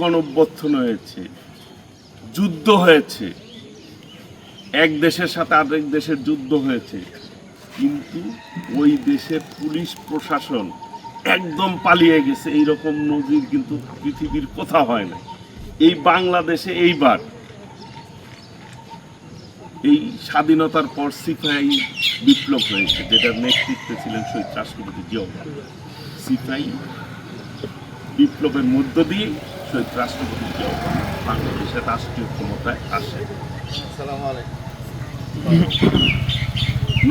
গণঅভ্যর্থন হয়েছে, যুদ্ধ হয়েছে। এক দেশের সাথে আরেক দেশের যুদ্ধ হয়েছে। কিন্তু ওই দেশের পুলিশ প্রশাসন একদম পালিয়ে গেছে, এইরকম নজির কিন্তু পৃথিবীর কোথাও হয় না এই বাংলাদেশে এইবার এই স্বাধীনতার পর সিপাহী বিপ্লব হয়েছে, যেটার নেতৃত্বে ছিলেন শহীদ রাষ্ট্রপতি রহমান। সিপাহী বিপ্লবের মধ্য দিয়ে শহীদ রাষ্ট্রপতি জিয়াউর বাংলাদেশের রাষ্ট্রীয় ক্ষমতায় আসে।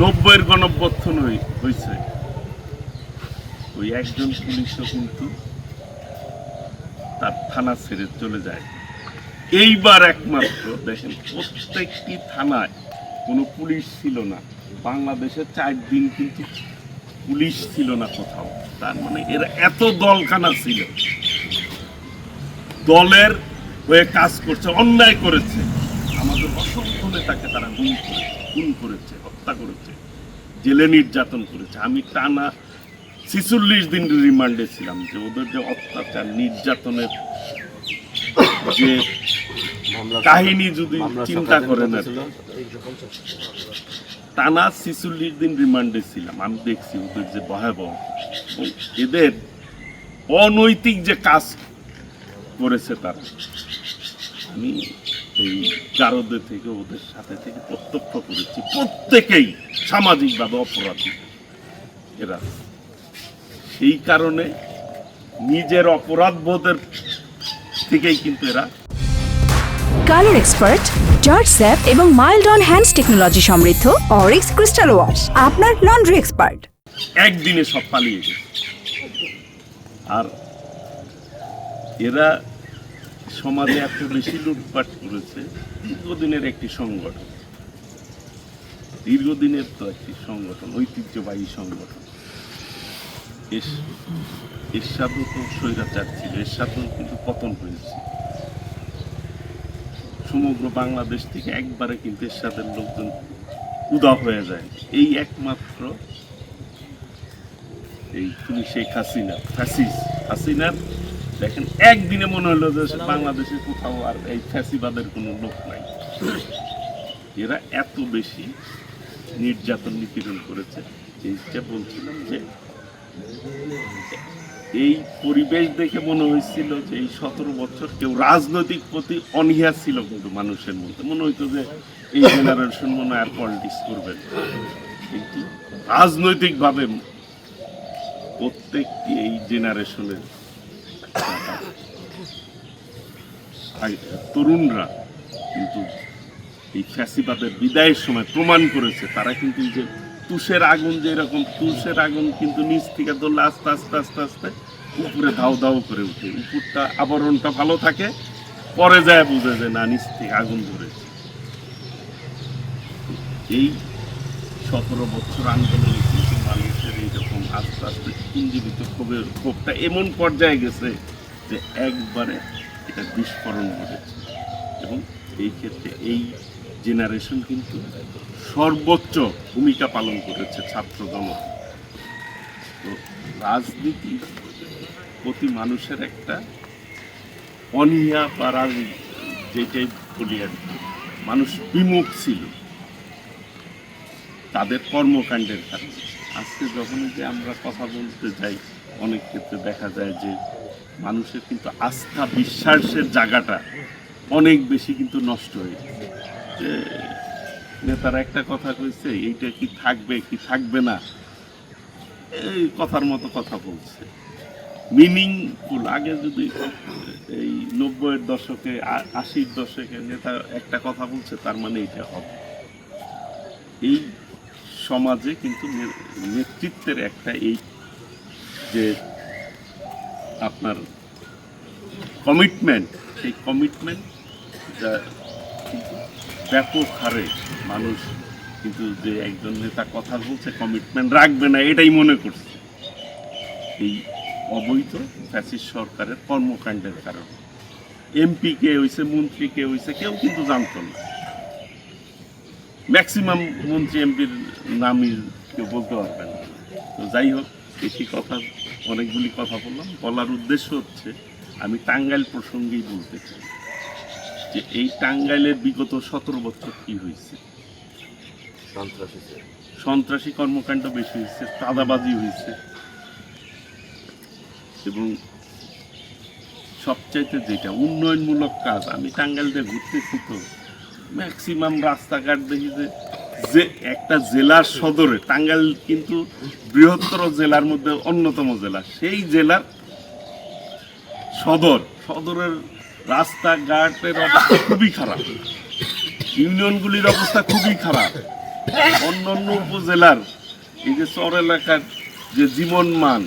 নব্বইয়ের গণঅভ্যর্থন হয়েছে ওই একজন পুলিশও কিন্তু তার থানা ছেড়ে চলে যায়। এইবার একমাত্র দেখেন প্রত্যেকটি থানায় কোনো পুলিশ ছিল না। বাংলাদেশে চার দিন কিন্তু পুলিশ ছিল না কোথাও। তার মানে এরা এত দলখানা ছিল। দলের হয়ে কাজ করছে অন্যায় করেছে। আমাদের অসংখ্য নেতাকে তারা গুম করেছে খুন করেছে হত্যা করেছে জেলে নির্যাতন করেছে। আমি টানা ছিচল্লিশ দিন রিমান্ডে ছিলাম যে ওদের যে অত্যাচার নির্যাতনের যে কাহিনী যদি চিন্তা করেন আর কি। টানা ছিচল্লিশ দিন রিমান্ডে ছিলাম। আমি দেখছি ওদের যে ভয়াবহ এদের অনৈতিক যে কাজ করেছে তারা। আমি এই গারদে থেকে ওদের সাথে থেকে প্রত্যক্ষ করেছি প্রত্যেকেই সামাজিকভাবে অপরাধী। এরা সেই কারণে নিজের অপরাধ বোধের থেকেই কিন্তু এরা কালার এক্সপার্ট জর্জ স্যাপ এবং মাইল্ড অন হ্যান্ডস টেকনোলজি সমৃদ্ধ অরিক্স ক্রিস্টাল ওয়াশ আপনার লন্ড্রি এক্সপার্ট। একদিনে সব পালিয়ে গেছে। আর এরা সমাজে এত বেশি লুটপাট করেছে, দীর্ঘদিনের একটি সংগঠন। দীর্ঘদিনের তো একটি সংগঠন, ঐতিহ্যবাহী সংগঠন। এর- এরশাদও তো স্বৈরাচার ছিল, এরশাদও কিন্তু পতন হয়েছে। সমগ্র বাংলাদেশ থেকে একবারে কিন্তু এর সাথে লোকজন উদা হয়ে যায়। এই একমাত্র এই তুমি শেখ হাসিনা ফ্যাসিস হাসিনার দেখেন, একদিনে মনে হলো যে বাংলাদেশে কোথাও আর এই ফ্যাসিবাদের কোনো লোক নাই এরা এত বেশি নির্যাতন নিপীড়ন করেছে এইটা বলছিলাম যে এই পরিবেশ দেখে মনে হয়েছিল যে এই সতেরো বছর কেউ রাজনৈতিক প্রতি অনীহা ছিল কিন্তু মানুষের মধ্যে মনে হইতো যে এই জেনারেশন মনে হয় আর পলিটিক্স করবে। কিন্তু রাজনৈতিকভাবে প্রত্যেকটি এই জেনারেশনের তরুণরা কিন্তু এই ফ্যাসিবাদের বিদায়ের সময় প্রমাণ করেছে। তারা কিন্তু যে তুষের আগুন যে এরকম, তুষের আগুন কিন্তু নিচ থেকে ধরলে আস্তে আস্তে আস্তে আস্তে উপরে ধাও ধাও করে উঠে। উপরটা আবরণটা ভালো থাকে, পরে যায় বুঝে যে না, নিচ থেকে আগুন ধরেছে। এই সতেরো বছর আন্দোলনে আস্তে আস্তে পুঞ্জীবিত ক্ষোভের ক্ষোভটা এমন পর্যায়ে গেছে যে একবারে এটা বিস্ফোরণ ঘটেছে। এবং এই ক্ষেত্রে এই জেনারেশন কিন্তু সর্বোচ্চ ভূমিকা পালন করেছে ছাত্র জনতা। তো রাজনীতি প্রতি মানুষের একটা অনীহা বা রাজ- যেটাই বলি আর মানুষ বিমুখ ছিল। তাদের কর্মকাণ্ডের কারণে। আজকে যখন যে আমরা কথা বলতে যাই, অনেক ক্ষেত্রে দেখা যায় যে মানুষের কিন্তু আস্থা, বিশ্বাসের জায়গাটা অনেক বেশি কিন্তু নষ্ট হয়ে যে নেতারা একটা কথা কইছে, এইটা কি থাকবে কি থাকবে না? এই কথার মতো কথা বলছে। মিনিংফুল। আগে যদি এই নব্বইয়ের দশকে আশির দশকে নেতা একটা কথা বলছে, তার মানে এটা হবে। এই সমাজে কিন্তু নেতৃত্বের একটা এই যে আপনার কমিটমেন্ট সেই কমিটমেন্ট যা কিন্তু ব্যাপক হারে মানুষ কিন্তু যে একজন নেতা কথা বলছে কমিটমেন্ট রাখবে না, এটাই মনে করছে। এই অবৈধ ফ্যাসিস্ট সরকারের কর্মকাণ্ডের কারণে। এমপি কে হয়েছে মন্ত্রী কে হয়েছে কেউ কিন্তু জানতো না। ম্যাক্সিমাম মন্ত্রী এমপির নামই কেউ বলতে পারবেন না। তো যাই হোক বেশি কথা অনেকগুলি কথা বললাম। বলার উদ্দেশ্য হচ্ছে আমি টাঙ্গাইল প্রসঙ্গেই বলতে চাই যে এই টাঙ্গাইলের বিগত সতেরো বছর কি হয়েছে? সন্ত্রাসী সন্ত্রাসী কর্মকাণ্ড বেশি হয়েছে চাঁদাবাজি হয়েছে। এবং সবচাইতে যেটা উন্নয়নমূলক কাজ আমি টাঙ্গাইলতে ঘুরতেছি তো ম্যাক্সিমাম রাস্তাঘাট দেখি যে যে একটা জেলার সদরে, টাঙ্গাইল কিন্তু বৃহত্তর জেলার মধ্যে অন্যতম জেলা। সেই জেলার সদর, সদরের রাস্তাঘাটের অবস্থা খুবই খারাপ। ইউনিয়নগুলির অবস্থা খুবই খারাপ। অন্য অন্য উপজেলার এই যে চর এলাকার যে জীবন মান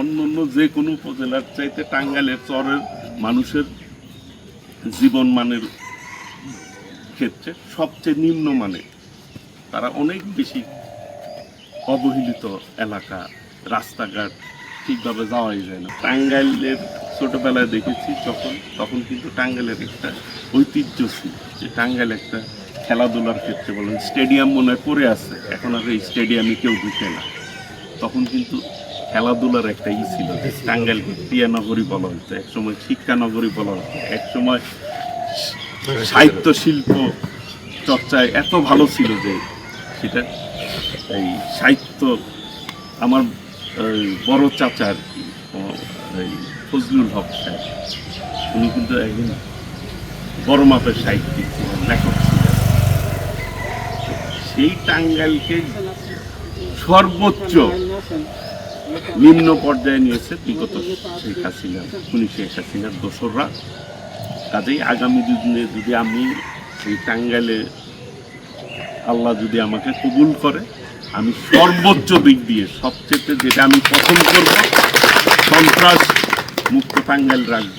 অন্য অন্য যে কোনো উপজেলার চাইতে টাঙ্গাইলের চরের মানুষের জীবন মানের ক্ষেত্রে সবচেয়ে নিম্ন মানে তারা অনেক বেশি অবহেলিত এলাকা, রাস্তাঘাট ঠিকভাবে যাওয়াই যায় না। টাঙ্গাইলের ছোটোবেলায় দেখেছি যখন, তখন কিন্তু টাঙ্গাইলের একটা ঐতিহ্য ছিল যে টাঙ্গাইল একটা খেলাধুলার ক্ষেত্রে বলেন স্টেডিয়াম মনে পড়ে আছে, এখন আর এই স্টেডিয়ামে কেউ ঢুকে না। তখন কিন্তু খেলাধুলার একটা ই ছিল যে টাঙ্গাইলকে ক্রিয়া নগরী বলা হতো একসময় শিক্ষা নগরী বলা হতো, একসময় সাহিত্য শিল্প চর্চায় এত ভালো ছিল যে সেটা এই সাহিত্য আমার বড় চাচা আর কি ও, এই ফজলুল হক সাহেব উনি কিন্তু একজন বড় মাপের সাহিত্যিক ছিলেন লেখক ছিলেন। সেই টাঙ্গাইলকে সর্বোচ্চ নিম্ন পর্যায়ে নিয়েছে বিগত শেখ হাসিনা উনি শেখ হাসিনার দোসররা। কাজেই আগামী দুদিনে যদি আমি এই টাঙ্গাইলে আল্লাহ যদি আমাকে কবুল করে আমি সর্বোচ্চ দিক দিয়ে সবচেয়ে যেটা আমি পছন্দ করব সন্ত্রাস মুক্ত টাঙ্গাইল রাখব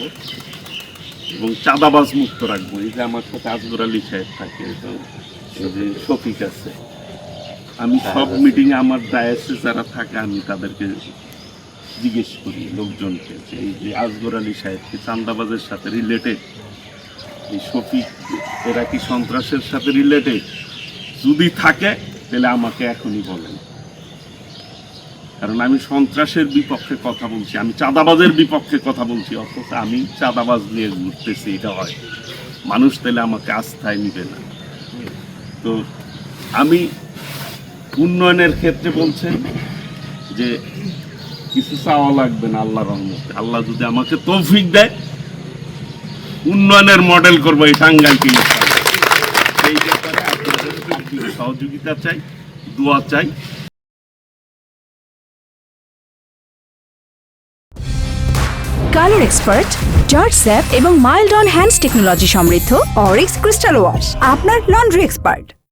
এবং চাঁদাবাজ মুক্ত রাখব। এই যে আমার সাথে আজগর আলী সাহেব থাকে এবং এই যে শফিক আছে। আমি সব মিটিংয়ে আমার ডায়াসে যারা থাকে আমি তাদেরকে জিজ্ঞেস করি লোকজনকে যে এই যে আজগর আলী সাহেবকে চান্দাবাজের সাথে রিলেটেড এই শফিক, এরা কি সন্ত্রাসের সাথে রিলেটেড যদি থাকে, তাহলে আমাকে এখনই বলেন। কারণ আমি সন্ত্রাসের বিপক্ষে কথা বলছি, আমি চাঁদাবাজের বিপক্ষে কথা বলছি, অথচ আমি চাঁদাবাজ নিয়ে ঘুরতেছি, এটা হয়। মানুষ তাহলে আমাকে আস্থায় নিবে না। তো আমি উন্নয়নের ক্ষেত্রে বলছেন যে কিছু চাওয়া লাগবে না আল্লাহ রহমতে। আল্লাহ যদি আমাকে তৌফিক দেয়, উন্নয়নের মডেল করব এই ইনশাআল্লাহ। সেই ব্যাপারে সহযোগিতা চাই, দোয়া চাই। কালার এক্সপার্ট, জর্জ স্যাপ এবং মাইল্ড অন হ্যান্ডস টেকনোলজি সমৃদ্ধ অরিক্স ক্রিস্টাল ওয়াশ, আপনার লন্ড্রি এক্সপার্ট।